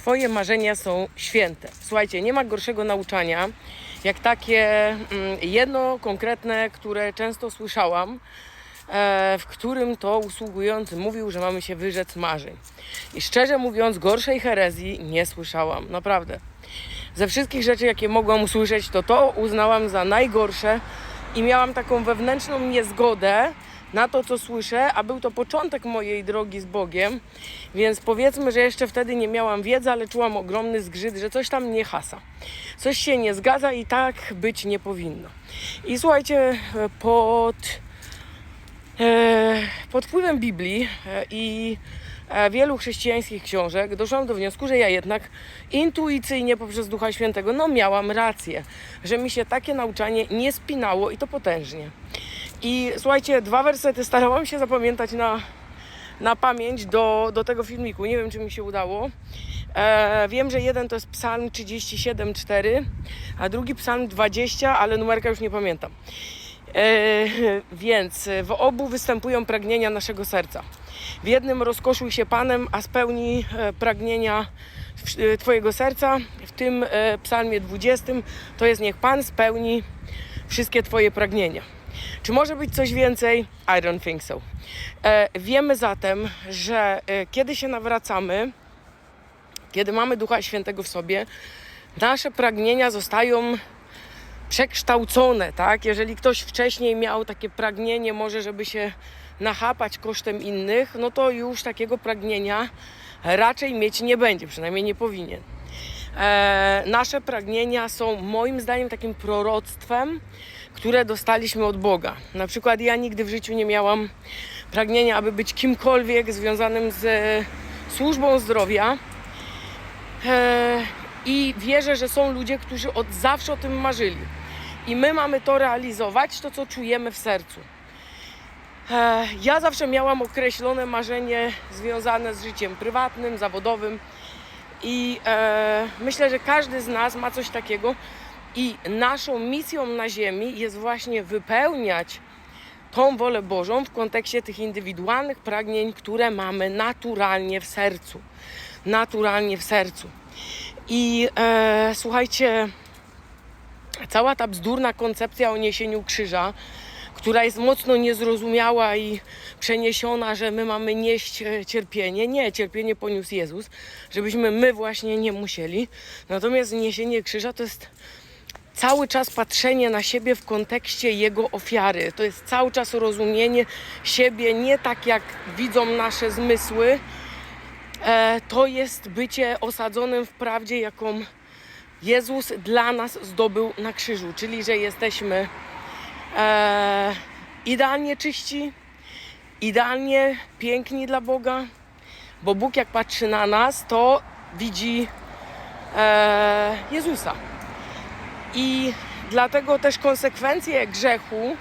Twoje marzenia są święte. Słuchajcie, nie ma gorszego nauczania, jak takie mm, jedno konkretne, które często słyszałam, e, w którym to usługujący mówił, że mamy się wyrzec marzeń. I szczerze mówiąc, gorszej herezji nie słyszałam, naprawdę. Ze wszystkich rzeczy, jakie mogłam usłyszeć, to to uznałam za najgorsze i miałam taką wewnętrzną niezgodę na to, co słyszę, a był to początek mojej drogi z Bogiem, więc powiedzmy, że jeszcze wtedy nie miałam wiedzy, ale czułam ogromny zgrzyt, że coś tam nie hasa. Coś się nie zgadza i tak być nie powinno. I słuchajcie, pod E, pod wpływem Biblii e, i e, wielu chrześcijańskich książek doszłam do wniosku, że ja jednak intuicyjnie poprzez Ducha Świętego no miałam rację, że mi się takie nauczanie nie spinało i to potężnie. I słuchajcie, dwa wersety starałam się zapamiętać na, na pamięć do, do tego filmiku. Nie wiem, czy mi się udało. E, wiem, że jeden to jest Psalm 37,4, a drugi Psalm 20, ale numerka już nie pamiętam. E, więc w obu występują pragnienia naszego serca. W jednym rozkoszuj się Panem, a spełni e, pragnienia e, Twojego serca. W tym e, psalmie 20 to jest niech Pan spełni wszystkie Twoje pragnienia. Czy może być coś więcej? I don't think so. E, wiemy zatem, że e, kiedy się nawracamy, kiedy mamy Ducha Świętego w sobie, nasze pragnienia zostają przekształcone, tak? Jeżeli ktoś wcześniej miał takie pragnienie, może żeby się nachapać kosztem innych, no to już takiego pragnienia raczej mieć nie będzie, przynajmniej nie powinien. E, nasze pragnienia są moim zdaniem takim proroctwem, które dostaliśmy od Boga. Na przykład ja nigdy w życiu nie miałam pragnienia, aby być kimkolwiek związanym z służbą zdrowia. E, I wierzę, że są ludzie, którzy od zawsze o tym marzyli. I my mamy to realizować, to co czujemy w sercu. E, Ja zawsze miałam określone marzenie związane z życiem prywatnym, zawodowym. I e, myślę, że każdy z nas ma coś takiego. I naszą misją na Ziemi jest właśnie wypełniać tą wolę Bożą w kontekście tych indywidualnych pragnień, które mamy naturalnie w sercu. Naturalnie w sercu. I e, słuchajcie, cała ta bzdurna koncepcja o niesieniu krzyża, która jest mocno niezrozumiała i przeniesiona, że my mamy nieść e, cierpienie. Nie, cierpienie poniósł Jezus, żebyśmy my właśnie nie musieli. Natomiast niesienie krzyża to jest cały czas patrzenie na siebie w kontekście Jego ofiary. To jest cały czas rozumienie siebie nie tak, jak widzą nasze zmysły. E, to jest bycie osadzonym w prawdzie, jaką Jezus dla nas zdobył na krzyżu, czyli że jesteśmy e, idealnie czyści, idealnie piękni dla Boga, bo Bóg jak patrzy na nas, to widzi e, Jezusa. I dlatego też konsekwencje grzechu mm,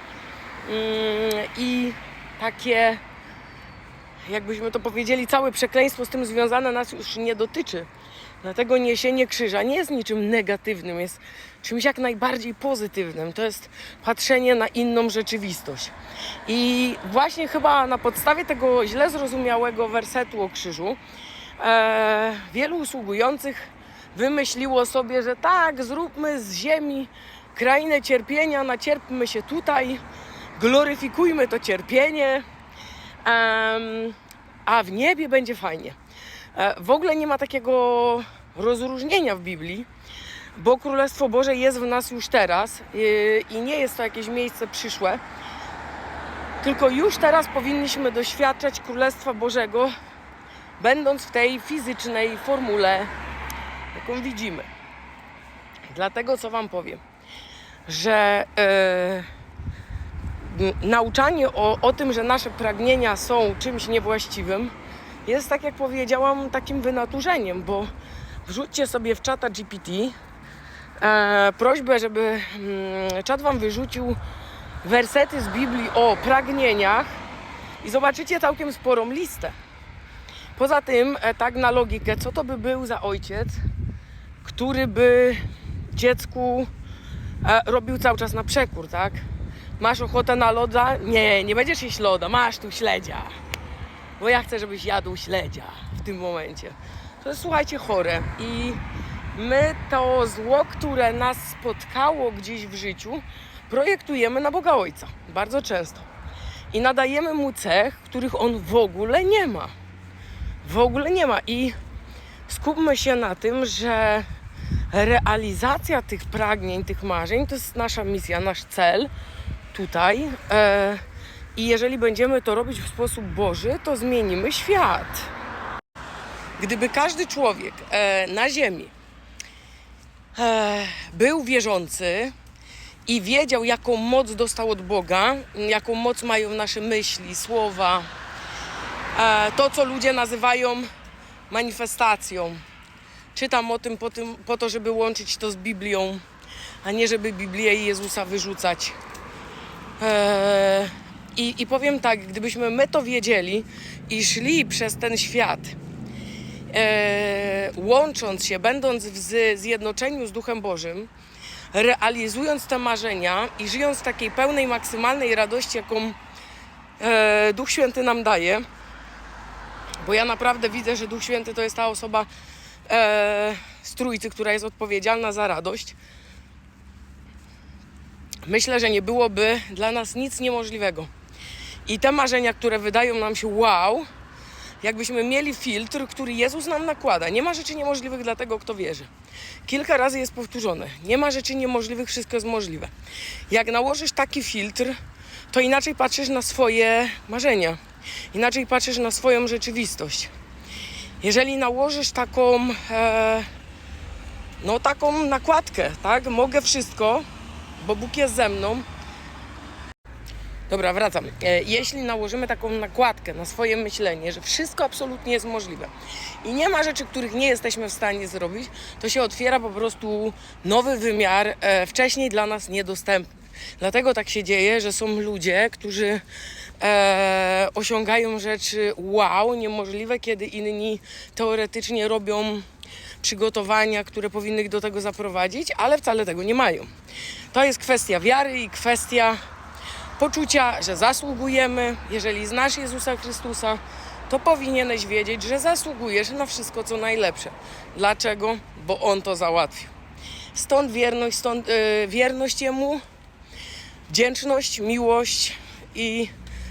i takie, jakbyśmy to powiedzieli, całe przekleństwo z tym związane nas już nie dotyczy. Dlatego niesienie krzyża nie jest niczym negatywnym, jest czymś jak najbardziej pozytywnym. To jest patrzenie na inną rzeczywistość. I właśnie chyba na podstawie tego źle zrozumiałego wersetu o krzyżu e, wielu usługujących wymyśliło sobie, że tak, zróbmy z ziemi krainę cierpienia, nacierpmy się tutaj, gloryfikujmy to cierpienie, a w niebie będzie fajnie. E, W ogóle nie ma takiego rozróżnienia w Biblii, bo Królestwo Boże jest w nas już teraz yy, i nie jest to jakieś miejsce przyszłe, tylko już teraz powinniśmy doświadczać Królestwa Bożego, będąc w tej fizycznej formule, jaką widzimy. Dlatego co Wam powiem, że n- nauczanie o, o tym, że nasze pragnienia są czymś niewłaściwym, jest tak jak powiedziałam, takim wynaturzeniem, bo wrzućcie sobie w czata GPT e, prośbę, żeby mm, czat wam wyrzucił wersety z Biblii o pragnieniach i zobaczycie całkiem sporą listę. Poza tym, e, tak na logikę, co to by był za ojciec, który by dziecku e, robił cały czas na przekór, tak? Masz ochotę na loda? Nie, nie będziesz jeść loda, masz tu śledzia bo ja chcę, żebyś jadł śledzia w tym momencie. to jest słuchajcie chore. I my to zło, które nas spotkało gdzieś w życiu, projektujemy na Boga Ojca. Bardzo często. I nadajemy mu cech, których on w ogóle nie ma. W ogóle nie ma. I skupmy się na tym, że realizacja tych pragnień, tych marzeń to jest nasza misja, nasz cel tutaj. E, I jeżeli będziemy to robić w sposób Boży, to zmienimy świat. Gdyby każdy człowiek e, na Ziemi e, był wierzący i wiedział, jaką moc dostał od Boga, jaką moc mają nasze myśli, słowa, to, co ludzie nazywają manifestacją. Czytam o tym po, tym po to, żeby łączyć to z Biblią, a nie żeby Biblię i Jezusa wyrzucać. E, i, I powiem tak, gdybyśmy my to wiedzieli i szli przez ten świat, e, łącząc się, będąc w z, zjednoczeniu z Duchem Bożym, realizując te marzenia i żyjąc takiej pełnej, maksymalnej radości, jaką e, Duch Święty nam daje, bo ja naprawdę widzę, że Duch Święty to jest ta osoba e, która jest odpowiedzialna za radość. Myślę, że nie byłoby dla nas nic niemożliwego. I te marzenia, które wydają nam się wow, jakbyśmy mieli filtr, który Jezus nam nakłada. Nie ma rzeczy niemożliwych dla tego, kto wierzy. Kilka razy jest powtórzone. Nie ma rzeczy niemożliwych, wszystko jest możliwe. Jak nałożysz taki filtr, to inaczej patrzysz na swoje marzenia. Inaczej patrzysz na swoją rzeczywistość. Jeżeli nałożysz taką, e, no taką nakładkę, tak, mogę wszystko, bo Bóg jest ze mną, Dobra, wracam. E, Jeśli nałożymy taką nakładkę na swoje myślenie, że wszystko absolutnie jest możliwe i nie ma rzeczy, których nie jesteśmy w stanie zrobić, to się otwiera po prostu nowy wymiar, e, wcześniej dla nas niedostępny. Dlatego tak się dzieje, że są ludzie, którzy e, osiągają rzeczy wow, niemożliwe, kiedy inni teoretycznie robią przygotowania, które powinny ich do tego zaprowadzić, ale wcale tego nie mają. To jest kwestia wiary i kwestia poczucia, że zasługujemy. Jeżeli znasz Jezusa Chrystusa, to powinieneś wiedzieć, że zasługujesz na wszystko, co najlepsze. Dlaczego? Bo On to załatwił. Stąd wierność, stąd yy, wierność Jemu, wdzięczność, miłość i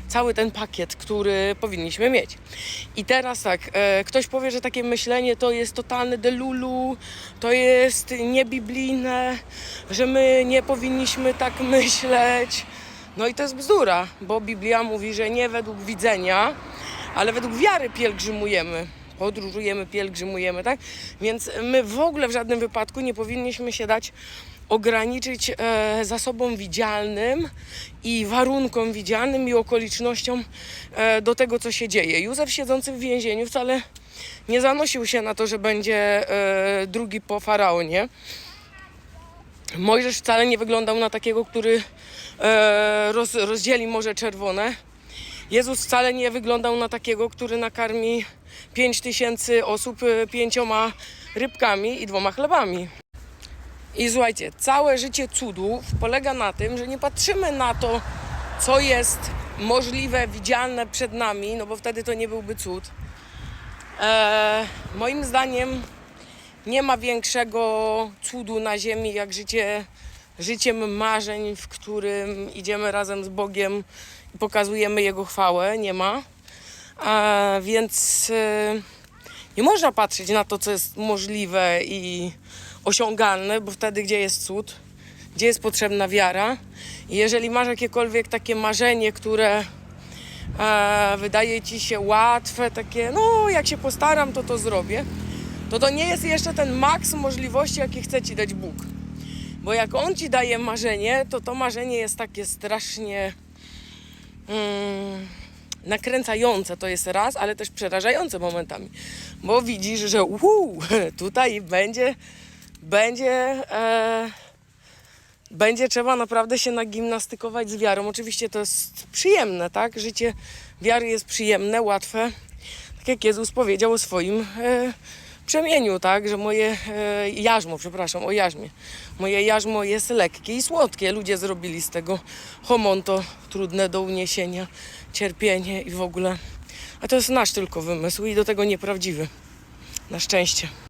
cały ten pakiet, który powinniśmy mieć. I teraz tak, e, ktoś powie, że takie myślenie to jest totalne delulu, to jest niebiblijne, że my nie powinniśmy tak myśleć. No i to jest bzdura, bo Biblia mówi, że nie według widzenia, ale według wiary pielgrzymujemy. Podróżujemy, pielgrzymujemy, tak? Więc my w ogóle w żadnym wypadku nie powinniśmy się dać ograniczyć e, zasobom widzialnym i warunkom widzialnym i okolicznościom e, do tego, co się dzieje. Józef siedzący w więzieniu wcale nie zanosił się na to, że będzie e, drugi po faraonie. Mojżesz wcale nie wyglądał na takiego, który e, roz, rozdzieli Morze Czerwone. Jezus wcale nie wyglądał na takiego, który nakarmi 5 tysięcy osób e, pięcioma rybkami i dwoma chlebami. I słuchajcie, całe życie cudów polega na tym, że nie patrzymy na to, co jest możliwe, widzialne przed nami, no bo wtedy to nie byłby cud. E, moim zdaniem nie ma większego cudu na ziemi jak życie, życiem marzeń, w którym idziemy razem z Bogiem i pokazujemy Jego chwałę. Nie ma. A, więc e, nie można patrzeć na to, co jest możliwe i osiągalne, bo wtedy gdzie jest cud, gdzie jest potrzebna wiara. I jeżeli masz jakiekolwiek takie marzenie, które e, wydaje ci się łatwe, takie, no jak się postaram, to to zrobię, to to nie jest jeszcze ten maks możliwości, jakie chce ci dać Bóg. Bo jak On ci daje marzenie, to to marzenie jest takie strasznie mm, nakręcające, to jest raz, ale też przerażające momentami. Bo widzisz, że uu, tutaj będzie, będzie, e, będzie trzeba naprawdę się nagimnastykować z wiarą. Oczywiście to jest przyjemne, tak? Życie wiary jest przyjemne, łatwe. Tak jak Jezus powiedział o swoim e, przemieniu, tak, że moje e, jarzmo, przepraszam, o jarzmie, moje jarzmo jest lekkie i słodkie. Ludzie zrobili z tego homonto trudne do uniesienia, cierpienie i w ogóle. A to jest nasz tylko wymysł i do tego nieprawdziwy. Na szczęście.